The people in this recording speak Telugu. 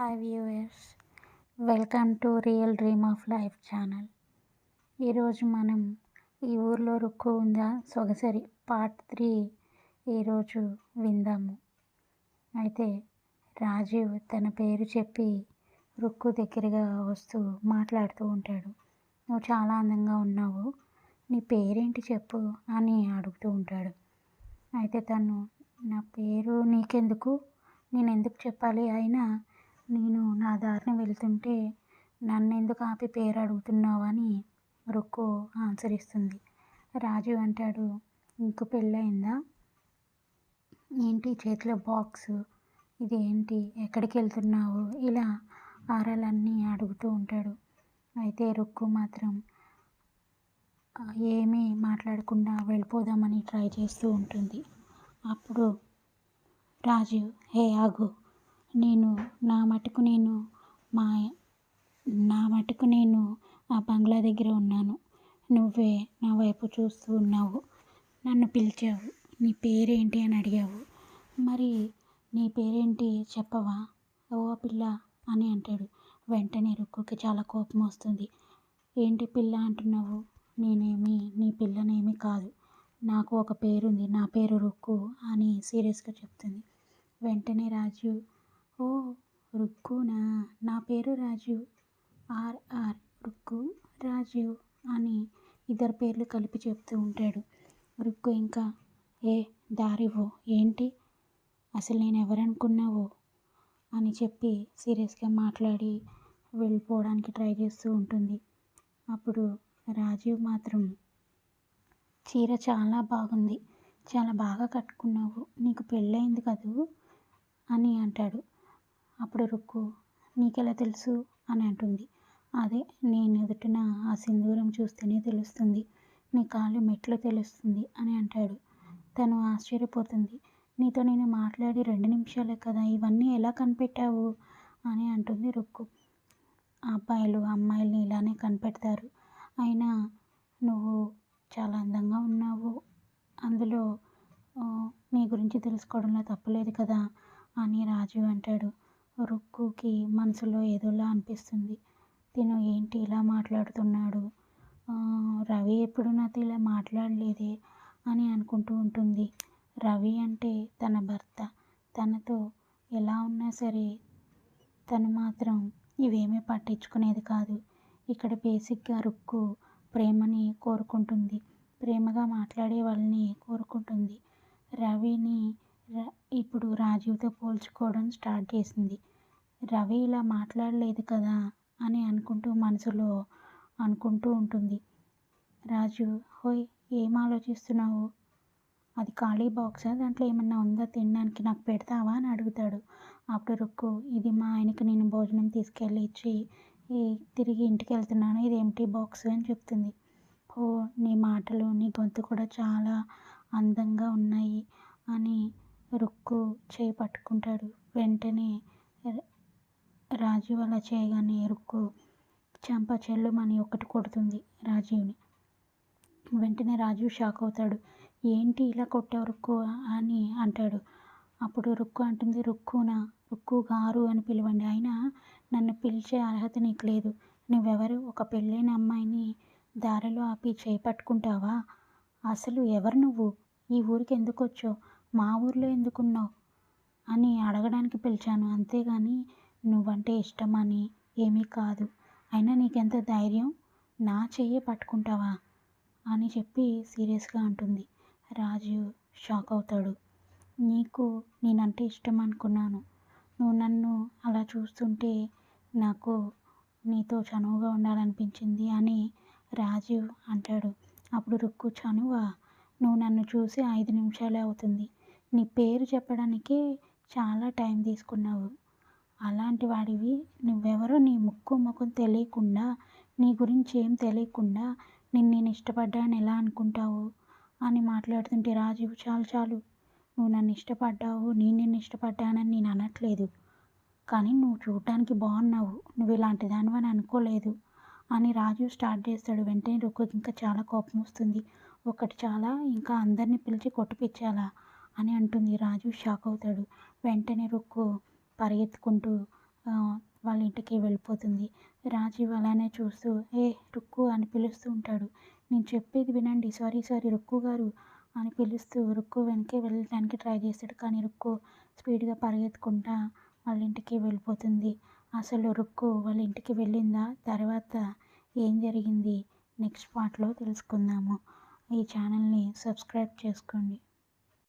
Hi viewers welcome to real dream of life channel. ఈరోజు మనం ఈ ఊర్లో రుక్కు ఉందా సొగసరి పార్ట్ త్రీ ఈరోజు విందాము. అయితే రాజీవ్ తన పేరు చెప్పి రుక్కు దగ్గరగా వస్తూ మాట్లాడుతూ ఉంటాడు. నువ్వు చాలా అందంగా ఉన్నావు. నీ పేరేంటి చెప్పు అని అడుగుతూ ఉంటాడు. అయితే తను నా పేరు నీకెందుకు? నేను ఎందుకు చెప్పాలి? అయినా నేను నా దారిన వెళ్తుంటే నన్ను ఎందుకు ఆపి పేరు అడుగుతున్నావు అని రుక్కు ఆన్సర్ ఇస్తుంది రాజు అంటాడు ఇంక పెళ్ళయిందా? ఏంటి చేతిలో బాక్స్? ఇది ఏంటి ఎక్కడికి వెళ్తున్నావు? ఇలా ఆరాలన్నీ అడుగుతూ ఉంటాడు. అయితే రుక్కు మాత్రం ఏమీ మాట్లాడకుండా వెళ్ళిపోదామని ట్రై చేస్తూ ఉంటుంది. అప్పుడు రాజు హే ఆగు. నేను నా మటుకు నేను మా నా మటుకు నేను ఆ బంగ్లా దగ్గర ఉన్నాను. నువ్వే నా వైపు చూస్తూ ఉన్నావు. నన్ను పిలిచావు. నీ పేరేంటి అని అడిగావు. మరి నీ పేరేంటి చెప్పవా? ఓ పిల్ల అని అంటాడు. వెంటనే రుక్కుకి చాలా కోపం వస్తుంది. ఏంటి పిల్ల అంటున్నావు? నేనేమి నీ పిల్లనేమి కాదు. నాకు ఒక పేరుంది. నా పేరు రుక్కు అని సీరియస్గా చెప్తుంది. వెంటనే రాజు ఓ రుక్కునా? నా పేరు రాజు. ఆర్ ఆర్ రుక్కు రాజు అని ఇద్దరు పేర్లు కలిపి చెప్తూ ఉంటాడు. రుక్కు ఇంకా ఏ దారివో ఏంటి? అసలు నేను ఎవరనుకున్నావో? అని చెప్పి సీరియస్గా మాట్లాడి వెళ్ళిపోవడానికి ట్రై చేస్తూ ఉంటుంది. అప్పుడు రాజీవ్ మాత్రం చీర చాలా బాగుంది. చాలా బాగా కట్టుకున్నావు. నీకు పెళ్ళయింది కదూ? అని అంటాడు. అప్పుడు రుక్కు నీకెలా తెలుసు? అని అంటుంది. అదే నేను ఎదుటిన ఆ సింధూరం చూస్తేనే తెలుస్తుంది. నీ కాళ్ళు మెట్లు తెలుస్తుంది అని అంటాడు. తను ఆశ్చర్యపోతుంది. నీతో నేను మాట్లాడి రెండు నిమిషాలే కదా ఇవన్నీ ఎలా కనిపెట్టావు? అని అంటుంది రుక్కు. అబ్బాయిలు అమ్మాయిల్ని ఇలానే కనిపెడతారు. అయినా నువ్వు చాలా అందంగా ఉన్నావు. అందులో నీ గురించి తెలుసుకోవడంలో తప్పులేదు కదా అని రాజు అంటాడు. రుక్కుకి మనసులో ఏదోలా అనిపిస్తుంది. తిను ఏంటి ఇలా మాట్లాడుతున్నాడు? రవి ఎప్పుడు నాతో ఇలా మాట్లాడలేదే? అని అనుకుంటూ ఉంటుంది. రవి అంటే తన భర్త. తనతో ఎలా ఉన్నా సరే తను మాత్రం ఇవేమీ పట్టించుకునేది కాదు. ఇక్కడ బేసిక్గా రుక్కు ప్రేమని కోరుకుంటుంది. ప్రేమగా మాట్లాడే వాళ్ళని కోరుకుంటుంది. రవిని ఇప్పుడు రాజీవ్తో పోల్చుకోవడం స్టార్ట్ చేసింది. రవి ఇలా మాట్లాడలేదు కదా అని అనుకుంటూ మనసులో అనుకుంటూ ఉంటుంది. రాజు హోయ్ ఏం ఆలోచిస్తున్నావు? అది ఖాళీ బాక్సా? దాంట్లో ఏమన్నా ఉందా? తినడానికి నాకు పెడతావా? అని అడుగుతాడు. అప్పుడు రుక్కు ఇది మా ఆయనకి నేను భోజనం తీసుకెళ్ళి ఇచ్చి తిరిగి ఇంటికి వెళ్తున్నాను. ఇది ఎంటీ బాక్స్ అని చెప్తుంది. ఓ నీ మాటలు నీ గొంతు కూడా చాలా అందంగా ఉన్నాయి అని రుక్కు చేయి పట్టుకుంటాడు. వెంటనే రాజీవ్ రాజు అలా చేయగానే రుక్కు చెంప చెల్లుమని ఒకటి కొడుతుంది రాజీవ్ని. వెంటనే రాజీవ్ షాక్ అవుతాడు. ఏంటి ఇలా కొట్టావు రుక్కు అని అంటాడు. అప్పుడు రుక్కు అంటుంది రుక్కునా? రుక్కు గారు అని పిలవండి. అయినా నన్ను పిలిచే అర్హత నీకు లేదు. నువ్వెవరు? ఒక పెళ్ళైన అమ్మాయిని దారిలో ఆపి చేయి పట్టుకుంటావా? అసలు ఎవరు నువ్వు? ఈ ఊరికి ఎందుకు వచ్చావు? మా ఊర్లో ఎందుకున్నావు? అని అడగడానికి పిలిచాను. అంతేగాని నువ్వంటే ఇష్టమని ఏమీ కాదు. అయినా నీకెంత ధైర్యం? నా చెయ్యి పట్టుకుంటావా? అని చెప్పి సీరియస్గా అంటుంది. రాజు షాక్ అవుతాడు. నీకు నేనంటే ఇష్టం అనుకున్నాను నువ్వు నన్ను అలా చూస్తుంటే నాకు నీతో చనువుగా ఉండాలనిపించింది అని రాజీవ్ అంటాడు. అప్పుడు రుక్కు చనువా? నువ్వు నన్ను చూసి ఐదు నిమిషాలే అవుతుంది. నీ పేరు చెప్పడానికే చాలా టైం తీసుకున్నావు. అలాంటి వాడివి. నువ్వెవరో నీ ముక్కు ముఖం తెలియకుండా నీ గురించి ఏం తెలియకుండా నిన్ను నేను ఇష్టపడ్డాను ఎలా అనుకుంటావు? అని మాట్లాడుతుంటే రాజీవ్ చాలు చాలు. నువ్వు నన్ను ఇష్టపడ్డావు నేను నిన్ను ఇష్టపడ్డానని నేను అనట్లేదు. కానీ నువ్వు చూడటానికి బాగున్నావు. నువ్వు ఇలాంటి దానివని అనుకోలేదు. అని రాజు స్టార్ట్ చేస్తాడు. వెంటనే రుక్కుకి ఇంకా చాలా కోపం వస్తుంది. ఒకటి చాలా ఇంకా అందరినీ పిలిచి కొట్టిపించాలా అని అంటుంది. రాజు షాక్ అవుతాడు. వెంటనే రుక్కు పరిగెత్తుకుంటూ వాళ్ళ ఇంటికి వెళ్ళిపోతుంది. రాజు అలానే చూస్తూ ఏ రుక్కు అని పిలుస్తూ ఉంటాడు. నేను చెప్పేది వినండి. సారీ సారీ రుక్కు గారు అని పిలుస్తూ రుక్కు వెనకే వెళ్ళడానికి ట్రై చేస్తాడు. కానీ రుక్కు స్పీడ్గా పరిగెత్తుకుంటా వాళ్ళ ఇంటికి వెళ్ళిపోతుంది. అసలు రుక్కు వాళ్ళ ఇంటికి వెళ్ళిందా? తర్వాత ఏం జరిగింది? నెక్స్ట్ పార్ట్లో తెలుసుకుందాము. ఈ ఛానల్ని సబ్స్క్రైబ్ చేసుకోండి.